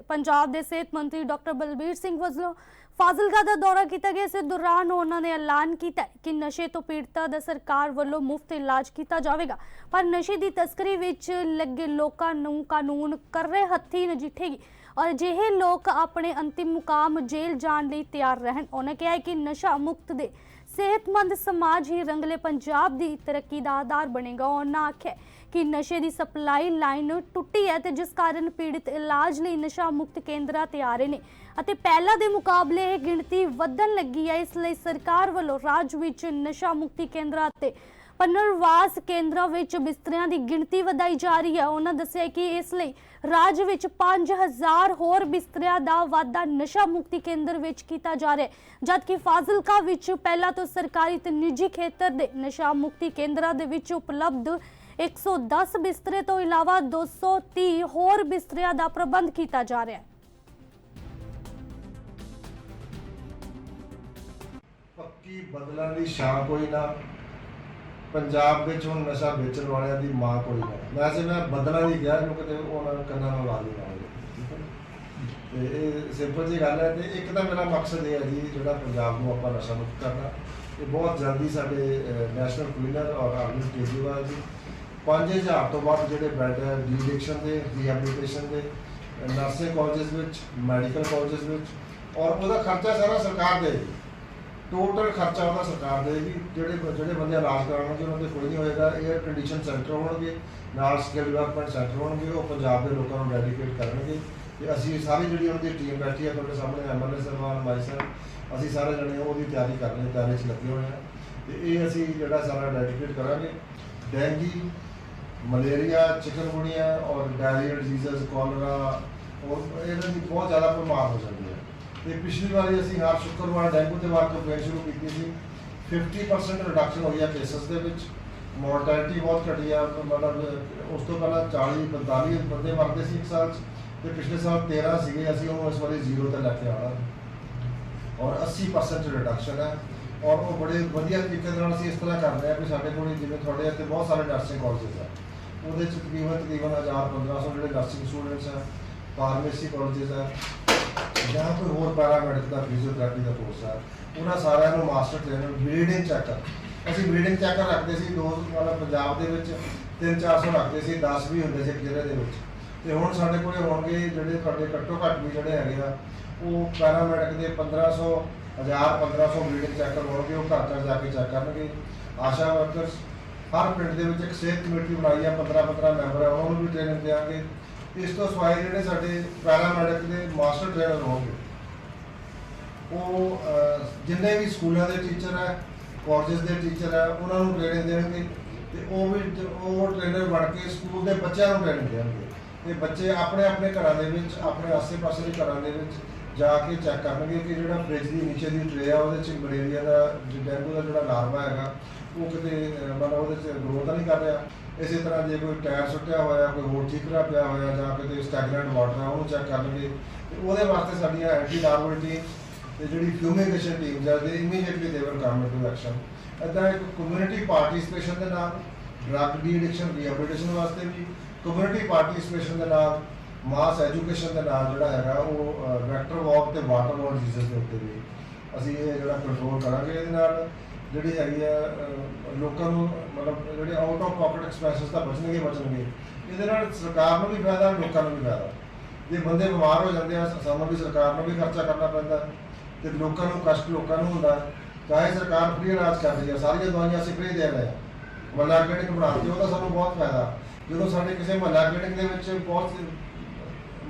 ਪੰਜਾਬ ਦੇ ਸਿਹਤ ਮੰਤਰੀ ਡਾਕਟਰ ਬਲਬੀਰ ਸਿੰਘ ਵੱਲੋਂ ਫਾਜ਼ਿਲਕਾ ਦਾ ਦੌਰਾ ਕੀਤਾ ਗਿਆ। ਇਸ ਦੌਰਾਨ ਉਹਨਾਂ ਨੇ ਐਲਾਨ ਕੀਤਾ ਕਿ ਨਸ਼ੇ ਤੋਂ ਪੀੜਤਾਂ ਦਾ ਸਰਕਾਰ ਵੱਲੋਂ ਮੁਫਤ ਇਲਾਜ ਕੀਤਾ ਜਾਵੇਗਾ। ਪਰ ਨਸ਼ੇ ਦੀ ਤਸਕਰੀ ਵਿੱਚ ਲੱਗੇ ਲੋਕਾਂ ਨੂੰ ਕਾਨੂੰਨ ਕਰਰੇ ਹੱਥੀ ਨਜਿੱਠੇਗੀ ਔਰ ਅਜਿਹੇ ਲੋਕ ਆਪਣੇ ਅੰਤਿਮ ਮੁਕਾਮ ਜੇਲ੍ਹ ਜਾਣ ਲਈ ਤਿਆਰ ਰਹਿਣ। ਉਹਨਾਂ ਕਿਹਾ ਕਿ ਨਸ਼ਾ ਮੁਕਤ ਦੇ ਸਿਹਤਮੰਦ ਸਮਾਜ ਹੀ ਰੰਗਲੇ ਪੰਜਾਬ ਦੀ ਤਰੱਕੀ ਦਾ ਆਧਾਰ ਬਣੇਗਾ। ਉਹਨਾਂ ਆਖਿਆ ਕਿ ਨਸ਼ੇ ਦੀ ਸਪਲਾਈ ਲਾਈਨ ਟੁੱਟੀ ਹੈ ਤੇ ਜਿਸ ਕਾਰਨ ਪੀੜਤ ਇਲਾਜ ਲਈ ਨਸ਼ਾ ਮੁਕਤ ਕੇਂਦਰਾਂ ਤੇ ਆ ਰਹੇ ਨੇ ਅਤੇ ਪਹਿਲਾਂ ਦੇ ਮੁਕਾਬਲੇ ਇਹ ਗਿਣਤੀ ਵਧਣ ਲੱਗੀ ਹੈ। ਇਸ ਲਈ ਸਰਕਾਰ ਵੱਲੋਂ ਰਾਜ ਵਿੱਚ ਨਸ਼ਾ ਮੁਕਤੀ ਕੇਂਦਰਾਂ 'ਤੇ ਪੁਨਰਵਾਸ ਕੇਂਦਰਾਂ ਵਿੱਚ ਬਿਸਤਰਿਆਂ ਦੀ ਗਿਣਤੀ ਵਧਾਈ ਜਾ ਰਹੀ ਹੈ। ਉਹਨਾਂ ਦੱਸਿਆ ਕਿ ਇਸ ਲਈ ਰਾਜ ਵਿੱਚ 5000 ਹੋਰ ਬਿਸਤਰਿਆਂ ਦਾ ਵਾਧਾ ਨਸ਼ਾ ਮੁਕਤੀ ਕੇਂਦਰ ਵਿੱਚ ਕੀਤਾ ਜਾ ਰਿਹਾ ਹੈ। ਜਦਕਿ ਫਾਜ਼ਿਲਕਾ ਵਿੱਚ ਪਹਿਲਾਂ ਤੋਂ ਸਰਕਾਰੀ ਤੇ ਨਿੱਜੀ ਖੇਤਰ ਦੇ ਨਸ਼ਾ ਮੁਕਤੀ ਕੇਂਦਰਾਂ ਦੇ ਵਿੱਚ ਉਪਲਬਧ 110 ਬਿਸਤਰੇ ਤੋਂ ਇਲਾਵਾ 230 ਹੋਰ ਬਿਸਤਰਿਆਂ ਦਾ ਪ੍ਰਬੰਧ ਕੀਤਾ ਜਾ ਰਿਹਾ ਹੈ। ਪੱਕੀ ਬਦਲਣ ਦੀ ਸ਼ਾਂ ਕੋਈ ਨਾ। ਪੰਜਾਬ ਵਿੱਚ ਹੁਣ ਨਸ਼ਾ ਵੇਚਣ ਵਾਲਿਆਂ ਦੀ ਮਾਂ ਕੋਈ ਨਾ ਵੈਸੇ ਮੈਂ ਬਦਲਣ ਦੀ ਕਿਹਾ ਕਿਉਂਕਿ ਤੇ ਉਹਨਾਂ ਨੂੰ ਕੰਨਾਂ ਨੂੰ ਲਾ ਨਹੀਂ ਠੀਕ ਹੈ ਨਾ? ਤੇ ਇਹ ਸਿੰਪਲ ਜੀ ਗੱਲ ਹੈ ਤੇ ਇੱਕ ਤਾਂ ਮੇਰਾ ਮਕਸਦ ਇਹ ਹੈ ਜੀ, ਜਿਹੜਾ ਪੰਜਾਬ ਨੂੰ ਆਪਾਂ ਨਸ਼ਾ ਮੁਕਤ ਕਰਨਾ। ਇਹ ਬਹੁਤ ਜਲਦੀ ਸਾਡੇ ਨੈਸ਼ਨਲ ਕਲੀਨਰ ਔਰ ਅਰਵਿੰਦ ਕੇਜਰੀਵਾਲ ਜੀ 5000 ਤੋਂ ਵੱਧ ਜਿਹੜੇ ਬੈਡ ਹੈ ਡੀਡਿਕਸ਼ਨ ਦੇ ਰੀਹੈਬਿਲਿਟੇਸ਼ਨ ਦੇ ਨਰਸਿੰਗ ਕਾਲਜਸ ਵਿੱਚ ਮੈਡੀਕਲ ਕਾਲਜਸ ਵਿੱਚ, ਔਰ ਉਹਦਾ ਖਰਚਾ ਸਾਰਾ ਸਰਕਾਰ ਦੇਗੀ ਟੋਟਲ ਖਰਚਾ ਉਹਦਾ ਸਰਕਾਰ ਦੇਗੀ ਜਿਹੜੇ ਜਿਹੜੇ ਬੰਦੇ ਇਲਾਜ ਕਰਾਉਣਗੇ ਉਹਨਾਂ ਦੇ ਕੋਲ ਨਹੀਂ ਹੋਏਗਾ। 에ਅਰ ਕੰਡੀਸ਼ਨ ਸੈਂਟਰ ਹੋਣਗੇ, ਨਾਲ ਸਕਿੱਲ ਡਿਵੈਲਪਮੈਂਟ ਸੈਂਟਰ ਹੋਣਗੇ, ਉਹ ਪੰਜਾਬ ਦੇ ਲੋਕਾਂ ਨੂੰ ਡੈਡੀਕੇਟ ਕਰਨਗੇ। ਤੇ ਅਸੀਂ ਸਾਰੀ ਜਿਹੜੀ ਉਹਨਾਂ ਦੀ ਟੀਮ ਬੈਠੀ ਹੈ ਤੁਹਾਡੇ ਸਾਹਮਣੇ ਐਮਐਲਏ ਸਰਵਾਨ, ਮਾਈ ਸਾਹਿਬ ਅਸੀਂ ਸਾਰੇ ਜਣੇ ਉਹਦੀ ਤਿਆਰੀ ਕਰ ਰਹੇ ਤਿਆਰੀ 'ਚ ਲੱਗੇ ਹੋਏ ਹਾਂ। ਤੇ ਇਹ ਅਸੀਂ ਜਿਹੜਾ ਸਾਰਾ ਡੈਡੀਕੇਟ ਕਰਾਂਗੇ। ਡੈਂਗੀ, ਮਲੇਰੀਆ ਚਿਕਨਗੁਨੀਆ ਔਰ ਡਾਇਰੀਆ ਡਿਜ਼ੀਜ਼ਸ ਕੋਲਰਾ ਔਰ ਇਹਨਾਂ ਦੀ ਬਹੁਤ ਜ਼ਿਆਦਾ ਬਿਮਾਰ ਹੋ ਜਾਂਦੀ ਹੈ। ਤੇ ਪਿਛਲੀ ਵਾਰੀ ਅਸੀਂ ਹਰ ਸ਼ੁੱਕਰਵਾਰ ਡੈਂਗੂ ਦੇ ਵਾਰ ਕੰਪੇਨ ਸ਼ੁਰੂ ਕੀਤੀ ਸੀ। 50% ਰਿਡਕਸ਼ਨ ਹੋਈ ਆ ਕੇਸਸ ਦੇ ਵਿੱਚ। ਮੋਰਟੈਲਿਟੀ ਬਹੁਤ ਘਟੀ ਆ ਮਤਲਬ ਉਸ ਤੋਂ ਪਹਿਲਾਂ 40 45 ਬੰਦੇ ਮਰਦੇ ਸੀ ਇੱਕ ਸਾਲ 'ਚ, ਤੇ ਪਿਛਲੇ ਸਾਲ 13 ਸੀਗੇ, ਅਸੀਂ ਉਹ ਇਸ ਵਾਰੀ ਜ਼ੀਰੋ ਤੇ ਲੈ ਕੇ ਆਉਣਾ। ਔਰ 80% ਰਿਡਕਸ਼ਨ ਹੈ ਔਰ ਉਹ ਬੜੇ ਵਧੀਆ ਤਰੀਕੇ ਦੇ ਨਾਲ ਅਸੀਂ ਇਸ ਤਰ੍ਹਾਂ ਕਰਦੇ ਰਹੇ ਹਾਂ ਕਿ ਸਾਡੇ ਕੋਲ ਜਿਵੇਂ ਤੁਹਾਡੇ ਇੱਥੇ ਬਹੁਤ ਸਾਰੇ ਨਰਸਿੰਗ ਕਾਲਜਸ ਆ। ਉਹਦੇ ਚ ਤਕਰੀਬਨ ਤਕਰੀਬਨ 1000 1500 ਜਿਹੜੇ ਨਰਸਿੰਗ ਸਟੂਡੈਂਟਸ ਆ ਫਾਰਮੇਸੀ ਕਾਲਜਸ ਆ ਜਾਂ ਕੋਈ ਹੋਰ ਪੈਰਾਮੈਡਿਕ ਦਾ ਫਿਜ਼ੀਓਥੈਰੇਪੀ ਦਾ ਕੋਰਸ ਆ ਉਹਨਾਂ ਸਾਰਿਆਂ ਨੂੰ ਮਾਸਟਰ ਟ੍ਰੇਨਰ ਬਰੀਡਿੰਗ ਚੈੱਕਰ ਅਸੀਂ ਬਰੀਡਿੰਗ ਚੈੱਕਰ ਰੱਖਦੇ ਸੀ, ਦੋ ਮਤਲਬ ਪੰਜਾਬ ਦੇ ਵਿੱਚ 3-400 ਰੱਖਦੇ ਸੀ 10 ਵੀ ਹੁੰਦੇ ਸੀ ਇੱਕ ਜ਼ਿਲ੍ਹੇ ਦੇ ਵਿੱਚ। ਤੇ ਹੁਣ ਸਾਡੇ ਕੋਲੇ ਹੋਣਗੇ ਜਿਹੜੇ ਤੁਹਾਡੇ ਘੱਟੋ ਘੱਟ ਵੀ ਜਿਹੜੇ ਹੈਗੇ ਆ, ਉਹ ਪੈਰਾਮੈਡਿਕ ਦੇ 1500 1000 1500 ਬਰੀਡਿੰਗ ਚੈੱਕਅਪ ਹੋਣਗੇ, ਉਹ ਘਰ ਘਰ ਜਾ ਕੇ ਚੈੱਕ ਕਰਨਗੇ। ਆਸ਼ਾ ਵਰਕਰਸ ਹਰ ਪਿੰਡ ਦੇ ਵਿੱਚ ਇੱਕ ਸਿਹਤ ਕਮੇਟੀ ਬਣਾਈ ਆ 15 15 ਮੈਂਬਰ ਆ, ਉਹਨਾਂ ਨੂੰ ਵੀ ਟ੍ਰੇਨਿੰਗ ਦੇਵਾਂਗੇ ਇਸ ਤੋਂ ਸਿਵਾਏ ਜਿਹੜੇ ਸਾਡੇ ਪੈਰਾਮੈਡਿਕ ਦੇ ਮਾਸਟਰ ਟ੍ਰੇਨਰ ਹੋਣਗੇ, ਉਹ ਜਿੰਨੇ ਵੀ ਸਕੂਲਾਂ ਦੇ ਟੀਚਰ ਹੈ ਕਾਲਜਸ ਦੇ ਟੀਚਰ ਹੈ, ਉਹਨਾਂ ਨੂੰ ਟ੍ਰੇਨਿੰਗ ਦੇਣਗੇ ਤੇ ਉਹ ਵੀ ਉਹ ਟ੍ਰੇਨਰ ਬਣ ਕੇ ਸਕੂਲ ਦੇ ਬੱਚਿਆਂ ਨੂੰ ਟ੍ਰੇਨਿੰਗ ਦੇਣਗੇ। ਤੇ ਬੱਚੇ ਆਪਣੇ ਆਪਣੇ ਘਰਾਂ ਦੇ ਵਿੱਚ, ਆਪਣੇ ਆਸ-ਪਾਸੇ ਦੇ ਘਰਾਂ ਦੇ ਵਿੱਚ ਜਾ ਕੇ ਚੈੱਕ ਕਰਨਗੇ ਕਿ ਜਿਹੜਾ ਫ੍ਰਿਜ ਦੀ ਨੀਚੇ ਦੀ ਟ੍ਰੇ ਆ, ਉਹਦੇ ਚ ਮਲੇਰੀਆ ਦਾ ਡੈਂਗੂ ਦਾ ਜਿਹੜਾ ਲਾਰਵਾ ਹੈਗਾ, ਉਹ ਕਿਤੇ ਮਤਲਬ ਉਹਦੇ ਚ ਗਰੋਥ ਨਹੀਂ ਕਰ ਰਿਹਾ। ਇਸੇ ਤਰ੍ਹਾਂ ਜੇ ਕੋਈ ਟਾਇਰ ਸੁੱਟਿਆ ਹੋਇਆ, ਕੋਈ ਹੋਰ ਠੀਕਰਾ ਪਿਆ ਹੋਇਆ, ਜਾਂ ਕਿਤੇ ਸਟੈਗਨੈਂਟ ਵਾਟਰ ਆ, ਉਹਨੂੰ ਚੈੱਕ ਕਰਨਗੇ ਤੇ ਉਹਦੇ ਵਾਸਤੇ ਸਾਡੀਆਂ ਐਂਟੀ ਲਾਰਵਲ ਟੀਮ ਤੇ ਜਿਹੜੀ ਫਿਊਮੀਗੇਸ਼ਨ ਟੀਮ ਜਾਂਦੇ immediately they will come to action ਇਦਾਂ ਇੱਕ ਕਮਿਊਨਿਟੀ ਪਾਰਟਿਸਿਪੇਸ਼ਨ ਦੇ ਨਾਲ ਡਰੱਗ ਡੀ ਐਡਿਕਸ਼ਨ ਰੀਹੈਬਿਲਿਟੇਸ਼ਨ ਵਾਸਤੇ ਵੀ ਕਮਿਊਨਿਟੀ ਪਾਰਟਿਸਿਪੇਸ਼ਨ ਦੇ ਨਾਲ ਮਾਸ ਐਜੂਕੇਸ਼ਨ ਦੇ ਨਾਲ ਜਿਹੜਾ ਹੈਗਾ ਉਹ ਵੈਕਟਰ ਵਾਕ ਤੇ ਵਾਟਰ ਵਾਲ ਡਿਜ਼ੀਜ਼ ਦੇ ਉੱਤੇ ਵੀ ਅਸੀਂ ਇਹ ਜਿਹੜਾ ਕੰਟਰੋਲ ਕਰਾਂਗੇ ਇਹਦੇ ਨਾਲ ਜਿਹੜੀ ਹੈਗੀ ਆ ਲੋਕਾਂ ਨੂੰ ਮਤਲਬ ਜਿਹੜੇ ਆਊਟ ਆਫ ਪਾਕਟ ਐਕਸਪੈਂਸਸ ਤਾਂ ਬਚਣਗੇ ਬਚਣਗੇ, ਇਹਦੇ ਨਾਲ ਸਰਕਾਰ ਨੂੰ ਵੀ ਫਾਇਦਾ, ਲੋਕਾਂ ਨੂੰ ਵੀ ਫਾਇਦਾ। ਜੇ ਬੰਦੇ ਬਿਮਾਰ ਹੋ ਜਾਂਦੇ ਆ, ਸਾਨੂੰ ਵੀ ਸਰਕਾਰ ਨੂੰ ਵੀ ਖਰਚਾ ਕਰਨਾ ਪੈਂਦਾ, ਤੇ ਲੋਕਾਂ ਨੂੰ ਕਸ਼ਟ ਲੋਕਾਂ ਨੂੰ ਹੁੰਦਾ, ਚਾਹੇ ਸਰਕਾਰ ਫ੍ਰੀ ਇਲਾਜ ਕਰਦੀ ਆ, ਸਾਰੀਆਂ ਦਵਾਈਆਂ ਅਸੀਂ ਫ੍ਰੀ ਦੇ ਰਹੇ ਆ। ਮਹੱਲਾ ਕਲੀਨਿਕ ਬਣਾਉਂਦੇ ਉਹਦਾ ਸਾਨੂੰ ਬਹੁਤ ਫਾਇਦਾ। ਜਦੋਂ ਸਾਡੇ ਕਿਸੇ ਮਹੱਲਾ ਕਲੀਨਿਕ ਦੇ ਵਿੱਚ ਬਹੁਤ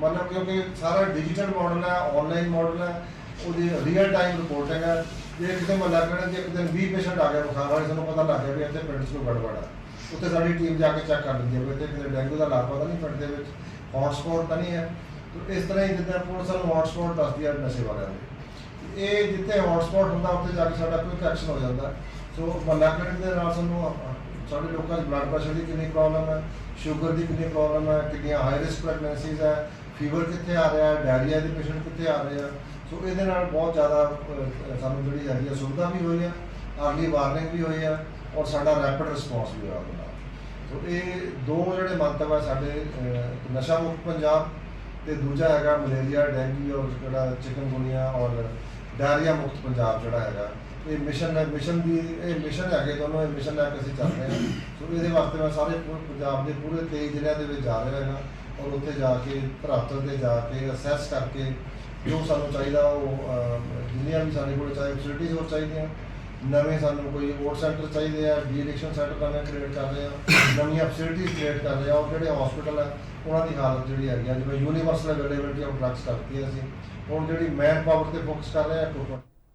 ਮਤਲਬ ਕਿਉਂਕਿ ਸਾਰਾ ਡਿਜੀਟਲ ਮਾਡਲ ਹੈ ਆਨਲਾਈਨ ਮਾਡਲ ਹੈ, ਉਹਦੀ ਰੀਅਲ ਟਾਈਮ ਰਿਪੋਰਟਿੰਗ ਹੈ ਜੇ ਕਿਸੇ ਮਹੱਲਾ ਕਲੀਨਿਕ 'ਚ ਇੱਕ ਦਿਨ 20 ਪੇਸ਼ੈਂਟ ਆ ਗਏ ਬੁਖਾਰ ਵਾਲੇ, ਸਾਨੂੰ ਪਤਾ ਲੱਗ ਗਿਆ ਵੀ ਇੱਥੇ ਪਿੰਡ 'ਚ ਗੜਬੜ ਹੈ। ਉੱਥੇ ਸਾਡੀ ਟੀਮ ਜਾ ਕੇ ਚੈੱਕ ਕਰ ਲੈਂਦੀ ਹੈ ਵੀ ਇੱਥੇ ਕਿਤੇ ਡੈਂਗੂ ਦਾ ਲਾਰਵਾ ਤਾਂ ਨਹੀਂ ਪਿੰਡ ਦੇ ਵਿੱਚ ਹੌਟਸਪੌਟ ਤਾਂ ਨਹੀਂ ਹੈ। ਤੇ ਇਸ ਤਰ੍ਹਾਂ ਹੀ ਜਿੱਦਾਂ ਪੁਲਿਸ ਸਾਨੂੰ ਹੌਟਸਪੌਟ ਦੱਸਦੀ ਹੈ ਨਸ਼ੇ ਵਾਲਿਆਂ ਦੇ ਇਹ ਜਿੱਥੇ ਹੌਟਸਪੌਟ ਹੁੰਦਾ, ਉੱਥੇ ਜਾ ਕੇ ਸਾਡਾ ਕੋਈ ਐਕਸ਼ਨ ਹੋ ਜਾਂਦਾ। ਸੋ ਮਹੱਲਾ ਕਲੀਨਿਕ ਦੇ ਨਾਲ ਸਾਨੂੰ ਸਾਡੇ ਲੋਕਾਂ 'ਚ ਬਲੱਡ ਪ੍ਰੈਸ਼ਰ ਦੀ ਕਿੰਨੀ ਪ੍ਰੋਬਲਮ ਹੈ ਸ਼ੂਗਰ ਦੀ ਕਿੰਨੀ ਪ੍ਰੋਬਲਮ ਹੈ, ਕਿੰਨੀਆਂ ਹਾਈ ਰਿਸਕ ਪ੍ਰੈਗਨੈਂਸੀਜ਼ ਹੈ ਫੀਵਰ ਕਿੱਥੇ ਆ ਰਿਹਾ ਹੈ ਡਾਇਰੀਆ ਦੇ ਪੇਸ਼ੈਂਟ ਕਿੱਥੇ ਆ ਰਹੇ ਆ। ਸੋ ਇਹਦੇ ਨਾਲ ਬਹੁਤ ਜ਼ਿਆਦਾ ਸਾਨੂੰ ਜਿਹੜੀ ਹੈਗੀ ਆ ਸੁਵਿਧਾ ਵੀ ਹੋਈ ਆ ਅਰਲੀ ਵਾਰਨਿੰਗ ਵੀ ਹੋਈ ਆ, ਔਰ ਸਾਡਾ ਰੈਪਿਡ ਰਿਸਪੌਂਸ ਵੀ ਹੋਇਆ ਉਹਦੇ ਨਾਲ। ਸੋ ਇਹ ਦੋ ਜਿਹੜੇ ਮੰਤਵ ਹੈ ਸਾਡੇ ਨਸ਼ਾ ਮੁਕਤ ਪੰਜਾਬ ਤੇ ਦੂਜਾ ਹੈਗਾ ਮਲੇਰੀਆ, ਡੈਂਗੂ ਔਰ ਜਿਹੜਾ ਚਿਕਨਗੁਨੀਆ ਔਰ ਡਾਇਰੀਆ ਮੁਕਤ ਪੰਜਾਬ ਜਿਹੜਾ ਹੈਗਾ, ਇਹ ਮਿਸ਼ਨ ਹੈ, ਮਿਸ਼ਨ ਦੀ, ਇਹ ਮਿਸ਼ਨ ਹੈਗੇ ਦੋਨੋਂ, ਇਹ ਮਿਸ਼ਨ ਲੈ ਕੇ ਅਸੀਂ ਚੱਲ ਰਹੇ ਹਾਂ। ਸੋ ਇਹਦੇ ਵਾਸਤੇ ਮੈਂ ਸਾਰੇ ਪੂਰੇ ਪੰਜਾਬ ਦੇ ਪੂਰੇ 23 ਜ਼ਿਲ੍ਹਿਆਂ ਦੇ ਵਿੱਚ ਜਾ ਰਿਹਾ ਹਾਂ ਔਰ ਉੱਥੇ ਜਾ ਕੇ, ਧਰਾਤਲ ਤੇ ਜਾ ਕੇ ਅਸੈਸ ਕਰਕੇ ਜੋ ਸਾਨੂੰ ਚਾਹੀਦਾ ਉਹ ਜਿੰਨੀਆਂ ਵੀ ਸਾਡੇ ਕੋਲ ਚਾਹੇ ਫੈਸਿਲਿਟੀਜ਼ ਹੋਰ ਚਾਹੀਦੀਆਂ ਨਵੇਂ ਸਾਨੂੰ ਕੋਈ ਵੋਟ ਸੈਂਟਰ ਚਾਹੀਦੇ ਆ ਡੀ ਐਡਿਕਸ਼ਨ ਸੈਂਟਰ ਨਵੇਂ ਕ੍ਰੀਏਟ ਕਰ ਰਹੇ ਆ ਨਵੀਆਂ ਫੈਸਿਲਿਟੀਜ਼ ਕ੍ਰੀਏਟ ਕਰ ਰਹੇ ਆ ਔਰ ਜਿਹੜੇ ਹਸਪੀਟਲ ਆ, ਉਹਨਾਂ ਦੀ ਹਾਲਤ ਜਿਹੜੀ ਹੈਗੀ ਆ, ਜਿਵੇਂ ਯੂਨੀਵਰਸਲ ਅਵੇਲੇਬਿਲਟੀ ਆਫ ਡਰੱਗਸ ਕਰਤੀ ਅਸੀਂ, ਹੁਣ ਜਿਹੜੀ ਮੈਨ ਪਾਵਰ ਤੇ ਫੋਕਸ ਕਰ ਰਹੇ ਆ ਟੋਟਲ